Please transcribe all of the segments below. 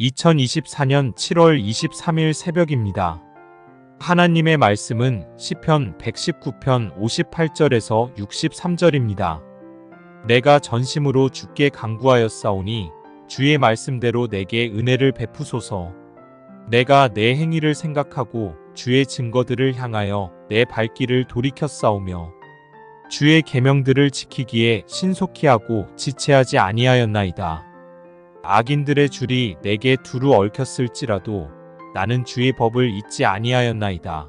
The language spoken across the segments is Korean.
2024년 7월 23일 새벽입니다. 하나님의 말씀은 시편 119편 58절에서 63절입니다. 내가 전심으로 주께 강구하였사오니 주의 말씀대로 내게 은혜를 베푸소서. 내가 내 행위를 생각하고 주의 증거들을 향하여 내 발길을 돌이켰사오며 주의 계명들을 지키기에 신속히 하고 지체하지 아니하였나이다. 악인들의 줄이 내게 두루 얽혔을지라도 나는 주의 법을 잊지 아니하였나이다.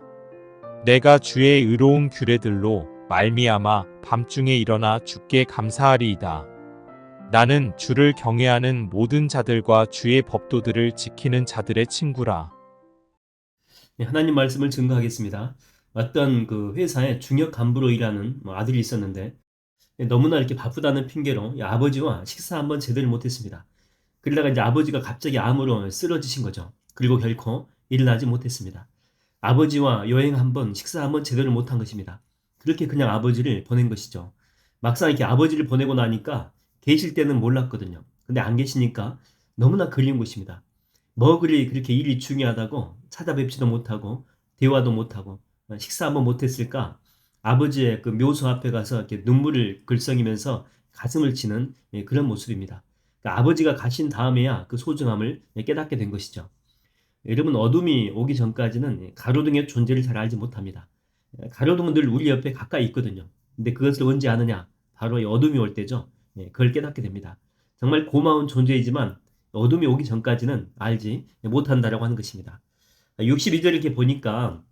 내가 주의 의로운 규례들로 말미암아 밤중에 일어나 주께 감사하리이다. 나는 주를 경외하는 모든 자들과 주의 법도들을 지키는 자들의 친구라. 네, 하나님 말씀을 증거하겠습니다. 어떤 그 회사에 중역 간부로 일하는 뭐 아들이 있었는데 네, 너무나 이렇게 바쁘다는 핑계로 이 아버지와 식사 한번 제대로 못했습니다. 그러다가 이제 아버지가 갑자기 암으로 쓰러지신 거죠. 그리고 결코 일어나지 못했습니다. 아버지와 여행 한번 식사 한번 제대로 못한 것입니다. 그렇게 그냥 아버지를 보낸 것이죠. 막상 이렇게 아버지를 보내고 나니까 계실 때는 몰랐거든요. 근데 안 계시니까 너무나 그리운 것입니다. 뭐 그리 그렇게 일이 중요하다고 찾아뵙지도 못하고 대화도 못하고 식사 한번 못했을까? 아버지의 그 묘소 앞에 가서 이렇게 눈물을 글썽이면서 가슴을 치는 예, 그런 모습입니다. 그러니까 아버지가 가신 다음에야 그 소중함을 깨닫게 된 것이죠. 여러분 어둠이 오기 전까지는 가로등의 존재를 잘 알지 못합니다. 가로등은 늘 우리 옆에 가까이 있거든요. 근데 그것을 언제 아느냐? 바로 이 어둠이 올 때죠. 예, 그걸 깨닫게 됩니다. 정말 고마운 존재이지만 어둠이 오기 전까지는 알지 못한다라고 하는 것입니다. 62절 이렇게 보니까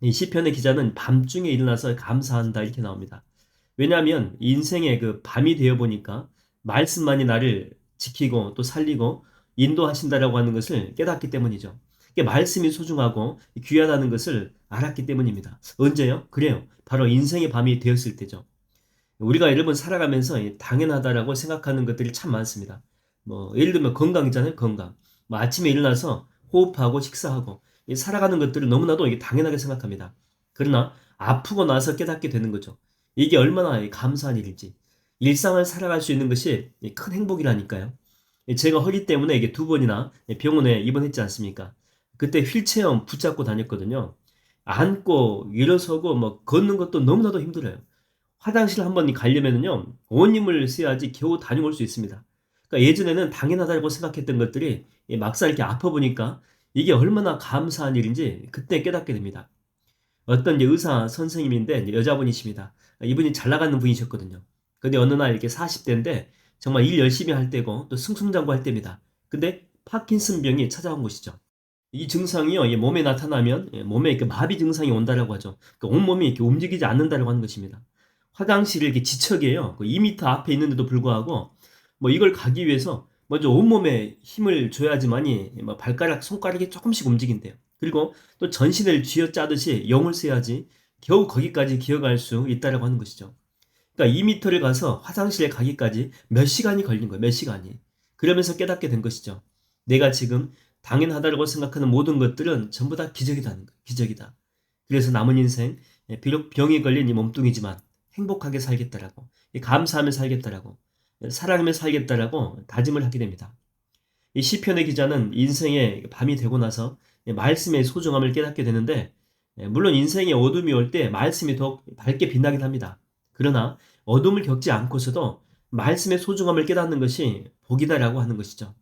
이 시편의 기자는 밤중에 일어나서 감사한다 이렇게 나옵니다. 왜냐하면 인생의 그 밤이 되어 보니까 말씀만이 나를 지키고 또 살리고 인도하신다라고 하는 것을 깨닫기 때문이죠. 말씀이 소중하고 귀하다는 것을 알았기 때문입니다. 언제요? 그래요. 바로 인생의 밤이 되었을 때죠. 우리가 여러분 살아가면서 당연하다라고 생각하는 것들이 참 많습니다. 뭐 예를 들면 건강이잖아요. 건강. 뭐 아침에 일어나서 호흡하고 식사하고 살아가는 것들을 너무나도 당연하게 생각합니다. 그러나 아프고 나서 깨닫게 되는 거죠. 이게 얼마나 감사한 일인지. 일상을 살아갈 수 있는 것이 큰 행복이라니까요. 제가 허리 때문에 이게 두 번이나 병원에 입원했지 않습니까? 그때 휠체어 붙잡고 다녔거든요. 앉고 일어서고 뭐 걷는 것도 너무나도 힘들어요. 화장실 한번 가려면은요 온 힘을 써야지 겨우 다녀올 수 있습니다. 그러니까 예전에는 당연하다고 생각했던 것들이 막상 이렇게 아파 보니까 이게 얼마나 감사한 일인지 그때 깨닫게 됩니다. 어떤 의사 선생님인데 여자분이십니다. 이분이 잘 나가는 분이셨거든요. 근데 어느 날 이렇게 40대인데 정말 일 열심히 할 때고 또 승승장구할 때입니다. 근데 파킨슨 병이 찾아온 것이죠. 이 증상이요, 몸에 나타나면 몸에 이렇게 마비 증상이 온다라고 하죠. 그러니까 온 몸이 이렇게 움직이지 않는다라고 하는 것입니다. 화장실을 이렇게 지척이에요. 2m 그 앞에 있는데도 불구하고 뭐 이걸 가기 위해서 먼저 온 몸에 힘을 줘야지만이 뭐 발가락, 손가락이 조금씩 움직인대요. 그리고 또 전신을 쥐어짜듯이 영을 써야지 겨우 거기까지 기어갈 수 있다라고 하는 것이죠. 그러니까 2m를 가서 화장실에 가기까지 몇 시간이 걸린 거예요. 몇 시간이. 그러면서 깨닫게 된 것이죠. 내가 지금 당연하다고 생각하는 모든 것들은 전부 다 기적이다는 거예요. 기적이다. 그래서 남은 인생 비록 병에 걸린 이 몸뚱이지만 행복하게 살겠다라고 감사하며 살겠다라고 사랑하며 살겠다라고 다짐을 하게 됩니다. 이 시편의 기자는 인생의 밤이 되고 나서 말씀의 소중함을 깨닫게 되는데 물론 인생의 어둠이 올 때 말씀이 더 밝게 빛나긴 합니다. 그러나 어둠을 겪지 않고서도 말씀의 소중함을 깨닫는 것이 복이다라고 하는 것이죠.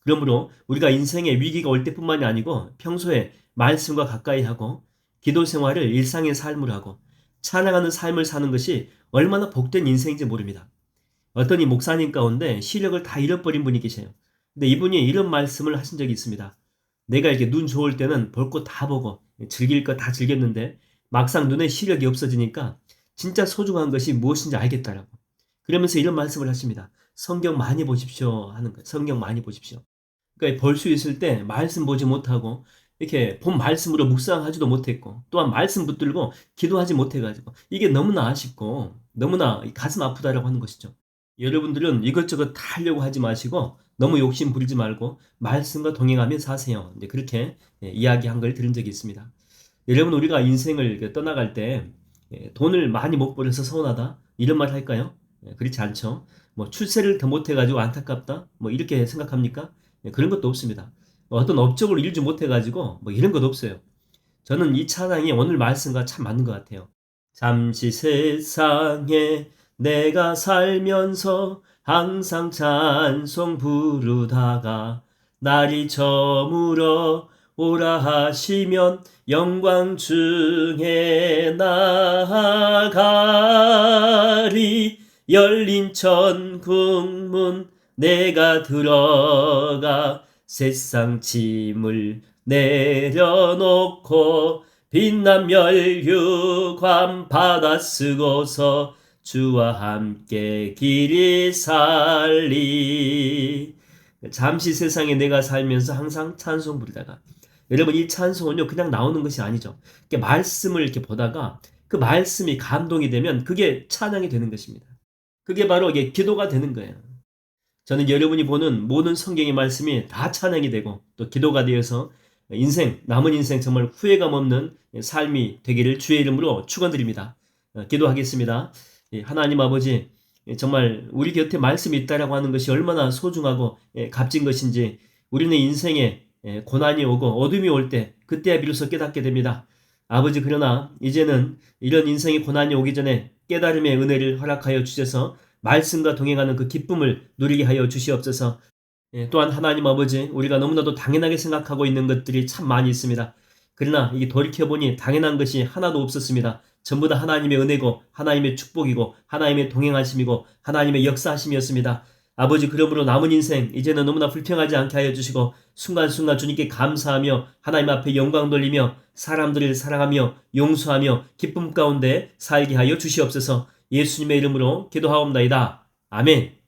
그러므로 우리가 인생의 위기가 올 때뿐만이 아니고 평소에 말씀과 가까이 하고 기도 생활을 일상의 삶으로 하고 찬양하는 삶을 사는 것이 얼마나 복된 인생인지 모릅니다. 어떤 이 목사님 가운데 시력을 다 잃어버린 분이 계세요. 근데 이분이 이런 말씀을 하신 적이 있습니다. 내가 이렇게 눈 좋을 때는 볼것다 보고 즐길 것다 즐겼는데 막상 눈에 시력이 없어지니까 진짜 소중한 것이 무엇인지 알겠다라고. 그러면서 이런 말씀을 하십니다. 성경 많이 보십시오 하는 거예요. 성경 많이 보십시오. 그러니까 볼수 있을 때 말씀 보지 못하고 이렇게 본 말씀으로 묵상하지도 못했고 또한 말씀 붙들고 기도하지 못해가지고 이게 너무나 아쉽고 너무나 가슴 아프다라고 하는 것이죠. 여러분들은 이것저것 다 하려고 하지 마시고 너무 욕심 부리지 말고 말씀과 동행하며 사세요. 그렇게 예, 이야기한 걸 들은 적이 있습니다. 여러분 우리가 인생을 떠나갈 때 예, 돈을 많이 못 벌어서 서운하다 이런 말 할까요? 예, 그렇지 않죠. 뭐 출세를 더 못해가지고 안타깝다 뭐 이렇게 생각합니까? 그런 것도 없습니다. 어떤 업적으로 이루지 못해가지고 뭐 이런 것 없어요. 저는 이 찬양이 오늘 말씀과 참 맞는 것 같아요. 잠시 세상에 내가 살면서 항상 찬송 부르다가 날이 저물어 오라 하시면 영광 중에 나아가리. 열린 천국 문 내가 들어가 세상 짐을 내려놓고 빛난 멸류관 받아 쓰고서 주와 함께 길이 살리. 잠시 세상에 내가 살면서 항상 찬송 부르다가 여러분 이 찬송은요 그냥 나오는 것이 아니죠 이렇게 말씀을 이렇게 보다가 그 말씀이 감동이 되면 그게 찬양이 되는 것입니다 그게 바로 이게 기도가 되는 거예요 저는 여러분이 보는 모든 성경의 말씀이 다 찬양이 되고 또 기도가 되어서 인생 남은 인생 정말 후회감 없는 삶이 되기를 주의 이름으로 축원드립니다. 어, 기도하겠습니다. 예, 하나님 아버지 예, 정말 우리 곁에 말씀이 있다라고 하는 것이 얼마나 소중하고 예, 값진 것인지 우리는 인생에 예, 고난이 오고 어둠이 올 때 그때야 비로소 깨닫게 됩니다. 아버지 그러나 이제는 이런 인생의 고난이 오기 전에 깨달음의 은혜를 허락하여 주셔서 말씀과 동행하는 그 기쁨을 누리게 하여 주시옵소서. 예, 또한 하나님 아버지 우리가 너무나도 당연하게 생각하고 있는 것들이 참 많이 있습니다. 그러나 이게 돌이켜보니 당연한 것이 하나도 없었습니다. 전부 다 하나님의 은혜고 하나님의 축복이고 하나님의 동행하심이고 하나님의 역사하심이었습니다. 아버지 그러므로 남은 인생 이제는 너무나 불평하지 않게 하여 주시고 순간순간 주님께 감사하며 하나님 앞에 영광 돌리며 사람들을 사랑하며 용서하며 기쁨 가운데 살게 하여 주시옵소서 예수님의 이름으로 기도하옵나이다. 아멘.